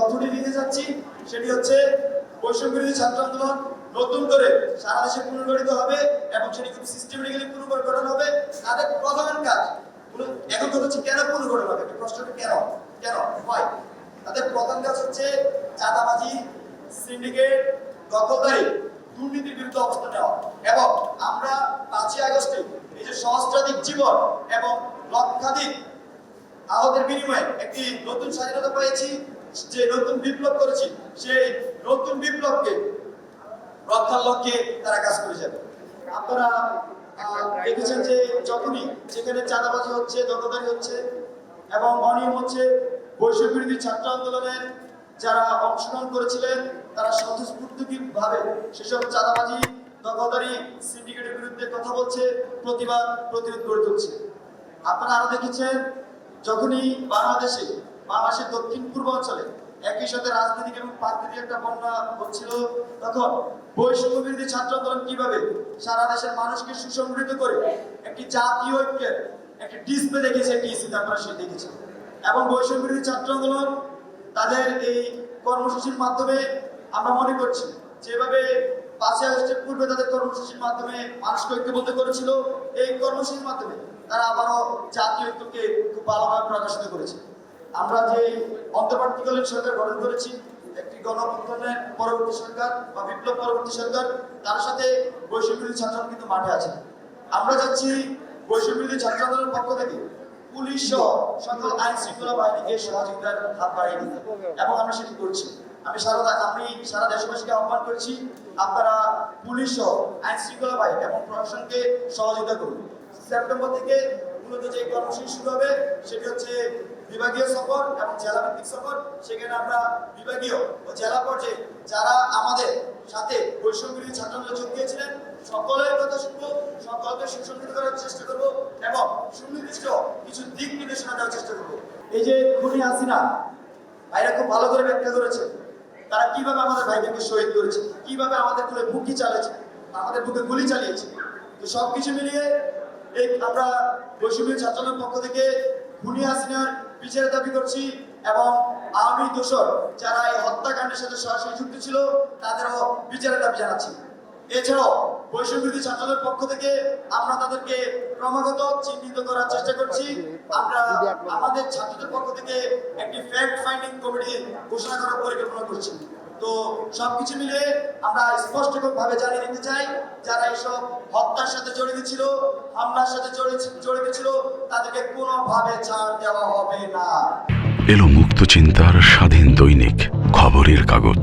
তথ্যটি দিতে যাচ্ছি, সেটি হচ্ছে বৈষম্য বিরোধী ছাত্র আন্দোলন নতুন করে সারা দেশে পুনর্গঠিত হবে এবং সেটি খুব সিস্টেমেটিক্যালি পুনর্গঠন হবে। তাদের প্রধান কাজ এখন কথা হচ্ছে কেন পুনর্গঠন হবে? প্রশ্নটা কেন? কেন? হয় তাদের প্রধান কাজ হচ্ছে চাঁদাবাজি সিন্ডিকেট দখলদারি, দুর্নীতির বিরুদ্ধে অবস্থান নেওয়া। এবং আমরা পাঁচই আগস্টে এই যে সহস্রাধিক জীবন এবং লক্ষাধিক আহতের বিনিময়ে একটি নতুন স্বাধীনতা পেয়েছি যে নতুন বিপ্লব করেছি, সেই নতুন বিপ্লবকে রক্ষার লক্ষ্যে তারা কাজ করে যাবে আপনারা দেখেছেন যে যখনই যেখানে চাঁদাবাজি হচ্ছে, দখলদারি হচ্ছে এবং অনিয়ম হচ্ছে, বৈষম্য বিরোধী ছাত্র আন্দোলনের যারা অংশগ্রহণ করেছিলেন, তারা স্বতঃস্ফূর্তভাবে সেসব চাঁদাবাজি, দখলদারি, সিন্ডিকেটের বিরুদ্ধে কথা বলছে, প্রতিবাদ, প্রতিরোধ গড়ে তুলছে। আপনারা আরও দেখেছেন যখনই বাংলাদেশে, বাংলাদেশের দক্ষিণ পূর্বাঞ্চলে একই সাথে রাজনৈতিক এবং প্রাকৃতিক একটা বন্যা হচ্ছিল, তখন বৈষম্য বিরোধী ছাত্র আন্দোলন কীভাবে সারা দেশের মানুষকে সুসংগঠিত করে একটি জাতীয় ঐক্যের একটি ডিসপ্লে দেখেছে ইস্যুতে আপনারা সে দেখেছেন এবং বৈষম্য বিরোধী ছাত্র আন্দোলন তাদের এই কর্মসূচির মাধ্যমে আমরা মনে করছি, যেভাবে পাঁচই আগস্টের পূর্বে তাদের কর্মসূচির মাধ্যমে মানুষকে ঐক্যবদ্ধ করেছিল, এই কর্মসূচির মাধ্যমে তারা আবারও জাতীয় খুব ভালোভাবে প্রকাশিত করেছে। আমরা যে অন্তর্বর্তীকালীন সরকার গঠন করেছি, একটি গণঅভ্যুত্থানের পরবর্তী সরকার বা বিপ্লব পরবর্তী সরকার, তার সাথে বৈষম্য বিরোধী ছাত্র কিন্তু মাঠে আছে। আমরা যাচ্ছি বৈষম্য বিরোধী ছাত্র আন্দোলনের পক্ষ থেকে। পুলিশ সহ সকল আইন শৃঙ্খলা বাহিনীকে সহযোগিতার হাত বাড়িয়ে দিতে। এবং আমরা সেটি করছি। আমি সারা আমি সারা দেশবাসীকে আহ্বান করছি, আপনারা পুলিশ সহ আইন শৃঙ্খলা বাহিনী এবং প্রশাসনকে সহযোগিতা করুন। সেপ্টেম্বর থেকে মূলত যে কর্মসূচি শুরু হবে, সেটি হচ্ছে বিভাগীয় সফর এবং জেলা ভিত্তিক সফর। সেখানে আমরা বিভাগীয় ও জেলা পর্যায়ে যারা আমাদের সাথে বৈষম্য বিরোধী ছাত্র যোগ দিয়েছিলেন, সকলের কথা শুনব, সকলকে সুসংগঠিত করার চেষ্টা করব এবং সুনির্দিষ্ট কিছু দিক নির্দেশনা দেওয়ার চেষ্টা করব। এই যে খুনি হাসিনা, ভাইরা খুব ভালো করে ব্যাখ্যা করেছে তারা কীভাবে আমাদের ভাইদেরকে শহীদ করেছে? কীভাবে আমাদের বুকে বুকি চালিয়েছে আমাদের বুকে গুলি চালিয়েছে? তো সবকিছু মিলিয়ে এই আমরা বৈষম্য ছাত্রদের পক্ষ থেকে খুনি হাসিনার বিচার দাবি করছি এবং আওয়ামী দোষর যারা এই হত্যাকাণ্ডের সাথে সরাসরি যুক্ত ছিল, তাদেরও বিচারের দাবি জানাচ্ছি। এছাড়াও বৈষম্য বিরোধী ছাত্রদের পক্ষ থেকে আমরা তাদেরকে ক্রমাগত চিহ্নিত করার চেষ্টা করছি। আমরা আমাদের ছাত্রদের পক্ষ থেকে একটি ফ্যাক্ট ফাইন্ডিং কমিটি ঘোষণা করার পরিকল্পনা করছি। তো সবকিছু মিলে আমরা স্পষ্ট ভাবে জানিয়ে দিতে চাই, যারা এইসব হত্যার সাথে জড়িত ছিল, হামলার সাথে জড়িত ছিল, তাদেরকে কোনোভাবে ছাড় দেওয়া হবে না। এলো মুক্ত চিন্তার স্বাধীন দৈনিক খবরের কাগজ।